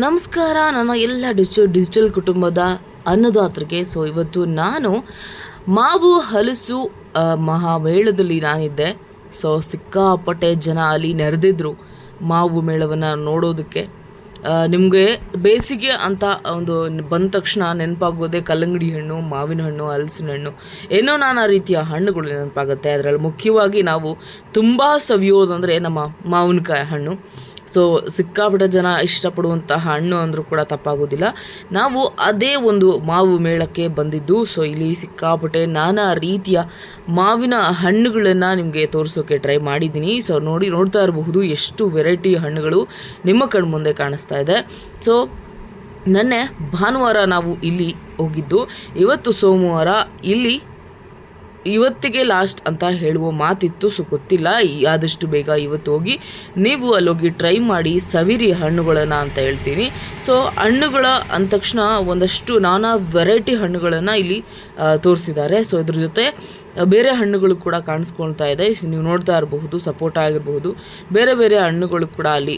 ನಮಸ್ಕಾರ ನನ್ನ ಎಲ್ಲ ಡಿಜಿ ಡಿಜಿಟಲ್ ಕುಟುಂಬದ ಅನ್ನದಾತರಿಗೆ. ಸೊ ಇವತ್ತು ನಾನು ಮಾವು ಹಲಸು ಮಹಾಮೇಳದಲ್ಲಿ ನಾನಿದ್ದೆ. ಸೊ ಸಿಕ್ಕಾಪಟ್ಟೆ ಜನ ಅಲ್ಲಿ ನೆರೆದಿದ್ರು ಮಾವು ಮೇಳವನ್ನು ನೋಡೋದಕ್ಕೆ. ನಿಮಗೆ ಬೇಸಿಗೆ ಅಂತ ಒಂದು ಬಂದ ತಕ್ಷಣ ನೆನಪಾಗೋದೇ ಕಲ್ಲಂಗಡಿ ಹಣ್ಣು, ಮಾವಿನ ಹಣ್ಣು, ಹಲಸಿನ ಹಣ್ಣು. ಏನೋ ನಾನಾ ರೀತಿಯ ಹಣ್ಣುಗಳು ನೆನಪಾಗುತ್ತೆ. ಅದರಲ್ಲಿ ಮುಖ್ಯವಾಗಿ ನಾವು ತುಂಬ ಸವಿಯೋದಂದರೆ ನಮ್ಮ ಮಾವಿನಕಾಯಿ ಹಣ್ಣು. ಸೊ ಸಿಕ್ಕಾಪಟ್ಟೆ ಜನ ಇಷ್ಟಪಡುವಂತಹ ಹಣ್ಣು ಅಂದರೂ ಕೂಡ ತಪ್ಪಾಗೋದಿಲ್ಲ. ನಾವು ಅದೇ ಒಂದು ಮಾವು ಮೇಳಕ್ಕೆ ಬಂದಿದ್ದು. ಸೊ ಇಲ್ಲಿ ಸಿಕ್ಕಾಪಟ್ಟೆ ನಾನಾ ರೀತಿಯ ಮಾವಿನ ಹಣ್ಣುಗಳನ್ನು ನಿಮಗೆ ತೋರಿಸೋಕೆ ಟ್ರೈ ಮಾಡಿದ್ದೀನಿ. ಸೊ ನೋಡಿ, ನೋಡ್ತಾ ಇರಬಹುದು ಎಷ್ಟು ವೆರೈಟಿ ಹಣ್ಣುಗಳು ನಿಮ್ಮ ಕಣ್ಮುಂದೆ ಕಾಣಿಸ್ತಾ ಇದೆ. ಸೊ ನೆನ್ನೆ ಭಾನುವಾರ ನಾವು ಇಲ್ಲಿ ಹೋಗಿದ್ದು ಇವತ್ತು ಸೋಮವಾರ ಇಲ್ಲಿ ಇವತ್ತಿಗೆ ಲಾಸ್ಟ್ ಅಂತ ಹೇಳುವ ಮಾತಿತ್ತು, ಸೊ ಗೊತ್ತಿಲ್ಲ. ಆದಷ್ಟು ಬೇಗ ಇವತ್ತು ಹೋಗಿ ನೀವು ಅಲ್ಲೋಗಿ ಟ್ರೈ ಮಾಡಿ, ಸವಿರಿ ಹಣ್ಣುಗಳನ್ನು ಅಂತ ಹೇಳ್ತೀನಿ. ಸೊ ಹಣ್ಣುಗಳ ಅಂದ ತಕ್ಷಣ ಒಂದಷ್ಟು ನಾನಾ ವೆರೈಟಿ ಹಣ್ಣುಗಳನ್ನು ಇಲ್ಲಿ ತೋರಿಸಿದ್ದಾರೆ. ಸೊ ಇದ್ರ ಜೊತೆ ಬೇರೆ ಹಣ್ಣುಗಳು ಕೂಡ ಕಾಣಿಸ್ಕೊಳ್ತಾ ಇದೆ. ನೀವು ನೋಡ್ತಾ ಇರಬಹುದು ಸಪೋಟ ಆಗಿರಬಹುದು. ಬೇರೆ ಬೇರೆ ಹಣ್ಣುಗಳು ಕೂಡ ಅಲ್ಲಿ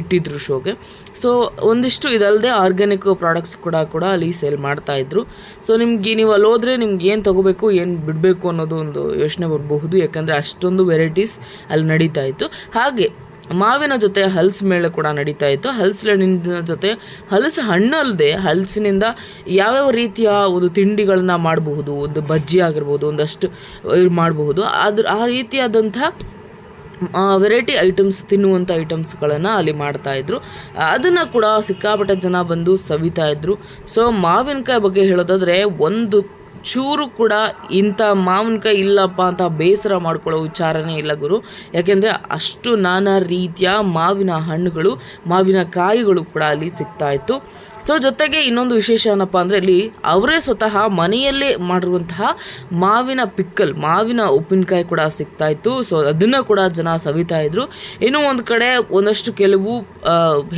ಇಟ್ಟಿದ್ರು ಶೋಗೆ. ಸೊ ಒಂದಿಷ್ಟು ಇದಲ್ಲದೆ ಆರ್ಗ್ಯಾನಿಕ್ ಪ್ರಾಡಕ್ಟ್ಸ್ ಕೂಡ ಕೂಡ ಅಲ್ಲಿ ಸೇಲ್ ಮಾಡ್ತಾ ಇದ್ರು. ಸೊ ನಿಮಗೆ ನೀವು ಅಲ್ಲಿ ಹೋದ್ರೆ ನಿಮ್ಗೆ ಏನು ತಗೋಬೇಕು, ಏನು ಬಿಡಬೇಕು ಅನ್ನೋದು ಒಂದು ಯೋಚನೆ ಬರಬಹುದು, ಯಾಕಂದರೆ ಅಷ್ಟೊಂದು ವೆರೈಟೀಸ್ ಅಲ್ಲಿ ನಡೀತಾ ಇತ್ತು. ಹಾಗೆ ಮಾವಿನ ಜೊತೆ ಹಲ್ಸ್ ಮೇಳ ಕೂಡ ನಡೀತಾ ಇತ್ತು. ಹಲಸಿನ ಜೊತೆ, ಹಲಸು ಹಣ್ಣಲ್ಲದೆ ಹಲಸಿನಿಂದ ಯಾವ್ಯಾವ ರೀತಿಯ ಒಂದು ತಿಂಡಿಗಳನ್ನ ಮಾಡಬಹುದು, ಒಂದು ಬಜ್ಜಿ ಆಗಿರ್ಬೋದು, ಒಂದಷ್ಟು ಮಾಡಬಹುದು. ಅದ್ರ ಆ ರೀತಿಯಾದಂಥ ವೆರೈಟಿ ಐಟಮ್ಸ್ ತಿನ್ನುವಂಥ ಐಟಮ್ಸ್ಗಳನ್ನು ಅಲ್ಲಿ ಮಾಡ್ತಾಯಿದ್ರು ಅದನ್ನು ಕೂಡ ಸಿಕ್ಕಾಪಟ್ಟೆ ಜನ ಬಂದು ಸವಿತಾ ಇದ್ದರು ಸೊ ಮಾವಿನಕಾಯಿ ಬಗ್ಗೆ ಹೇಳೋದಾದ್ರೆ ಒಂದು ಚೂರು ಕೂಡ ಇಂಥ ಮಾವಿನಕಾಯಿ ಇಲ್ಲಪ್ಪ ಅಂತ ಬೇಸರ ಮಾಡ್ಕೊಳ್ಳೋ ವಿಚಾರನೇ ಇಲ್ಲ ಗುರು. ಯಾಕೆಂದರೆ ಅಷ್ಟು ನಾನಾ ರೀತಿಯ ಮಾವಿನ ಹಣ್ಣುಗಳು, ಮಾವಿನ ಕಾಯಿಗಳು ಕೂಡ ಅಲ್ಲಿ ಸಿಗ್ತಾ ಇತ್ತು. ಸೊ ಜೊತೆಗೆ ಇನ್ನೊಂದು ವಿಶೇಷ ಏನಪ್ಪ ಅಂದರೆ ಇಲ್ಲಿ ಅವರೇ ಸ್ವತಃ ಮನೆಯಲ್ಲೇ ಮಾಡಿರುವಂತಹ ಮಾವಿನ ಪಿಕ್ಕಲ್, ಮಾವಿನ ಉಪ್ಪಿನಕಾಯಿ ಕೂಡ ಸಿಗ್ತಾ ಇತ್ತು. ಸೊ ಅದನ್ನು ಕೂಡ ಜನ ಸವಿತಾ ಇದ್ರು. ಇನ್ನೂ ಒಂದು ಕಡೆ ಒಂದಷ್ಟು ಕೆಲವು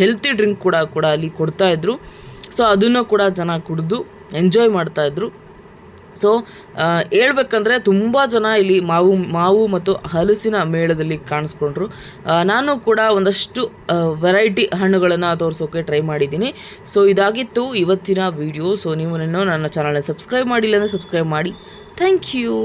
ಹೆಲ್ತಿ ಡ್ರಿಂಕ್ ಕೂಡ ಕೂಡ ಅಲ್ಲಿ ಕೊಡ್ತಾ ಇದ್ರು. ಸೊ ಅದನ್ನು ಕೂಡ ಜನ ಕುಡಿದು ಎಂಜಾಯ್ ಮಾಡ್ತಾ ಇದ್ರು. ಸೊ ಹೇಳ್ಬೇಕಂದ್ರೆ ತುಂಬ ಜನ ಇಲ್ಲಿ ಮಾವು ಮಾವು ಮತ್ತು ಹಲಸಿನ ಮೇಳದಲ್ಲಿ ಕಾಣಿಸ್ಕೊಂಡ್ರು. ನಾನು ಕೂಡ ಒಂದಷ್ಟು ವೆರೈಟಿ ಹಣ್ಣುಗಳನ್ನು ತೋರಿಸೋಕೆ ಟ್ರೈ ಮಾಡಿದ್ದೀನಿ. ಸೊ ಇದಾಗಿತ್ತು ಇವತ್ತಿನ ವಿಡಿಯೋ ಸೊ ನೀವು ನನ್ನ ಚಾನಲ್ನ ಸಬ್ಸ್ಕ್ರೈಬ್ ಮಾಡಿಲ್ಲ ಅಂದರೆ ಸಬ್ಸ್ಕ್ರೈಬ್ ಮಾಡಿ. Thank you